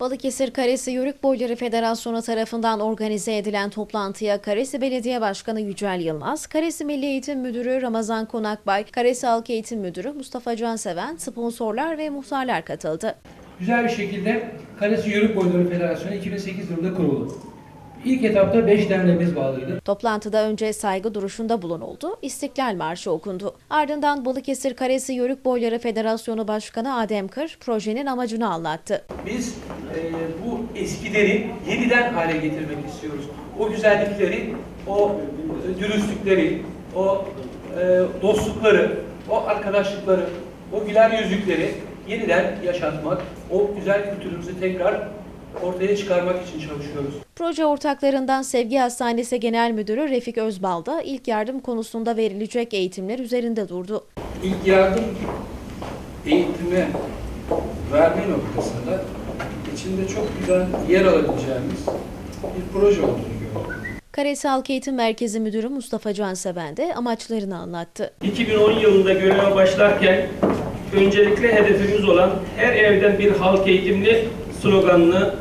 Balıkesir Karesi Yörük Boyları Federasyonu tarafından organize edilen toplantıya Karesi Belediye Başkanı Yücel Yılmaz, Karesi Milli Eğitim Müdürü Ramazan Konakbay, Karesi Halk Eğitim Müdürü Mustafa Canseven, sponsorlar ve muhtarlar katıldı. güzel bir şekilde Kalesi Yörük Boyları Federasyonu 2008 yılında kuruldu. İlk etapta 5 derneğimiz bağlıydı. Toplantıda önce saygı duruşunda bulunuldu, İstiklal Marşı okundu. Ardından Balıkesir Karesi Yörük Boyları Federasyonu Başkanı Adem Kır projenin amacını anlattı. Biz e, bu eskileri yeniden hale getirmek istiyoruz. O güzellikleri, o dürüstlükleri, o e, dostlukları, o arkadaşlıkları, o güler yüzlükleri yeniden yaşatmak, o güzel kültürümüzü tekrar ortaya çıkarmak için çalışıyoruz. Proje ortaklarından Sevgi Hastanesi Genel Müdürü Refik Özbal da ilk yardım konusunda verilecek eğitimler üzerinde durdu. İlk yardım eğitimi verme noktasında içinde çok güzel yer alabileceğimiz bir proje olduğunu gördüm. Karesi Halk Eğitim Merkezi Müdürü Mustafa Canseven de amaçlarını anlattı. 2010 yılında göreve başlarken öncelikle hedefimiz olan her evden bir halk eğitimli sloganını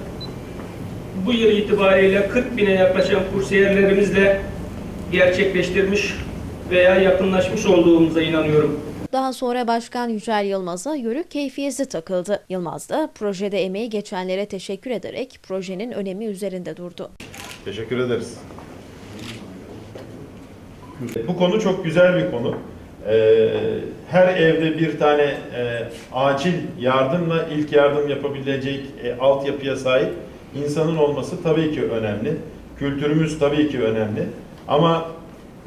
bu yıl itibariyle 40 bine yaklaşan kursiyerlerimizle gerçekleştirmiş veya yakınlaşmış olduğumuza inanıyorum. Daha sonra Başkan Yücel Yılmaz'a yörük keyfiyesi takıldı. Yılmaz da projede emeği geçenlere teşekkür ederek projenin önemi üzerinde durdu. Teşekkür ederiz. Bu konu çok güzel bir konu. Ee, her evde bir tane e, acil yardımla ilk yardım yapabilecek e, altyapıya sahip insanın olması tabii ki önemli. Kültürümüz tabii ki önemli. Ama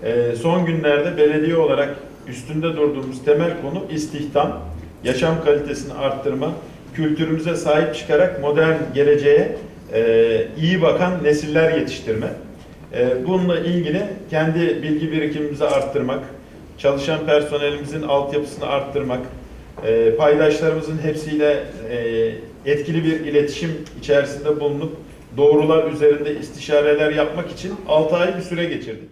e, son günlerde belediye olarak üstünde durduğumuz temel konu istihdam, yaşam kalitesini arttırma, kültürümüze sahip çıkarak modern geleceğe e, iyi bakan nesiller yetiştirme. E, bununla ilgili kendi bilgi birikimimizi arttırmak, çalışan personelimizin altyapısını arttırmak, e, paydaşlarımızın hepsiyle e, etkili bir iletişim içerisinde bulunup doğrular üzerinde istişareler yapmak için 6 ay bir süre geçirdik.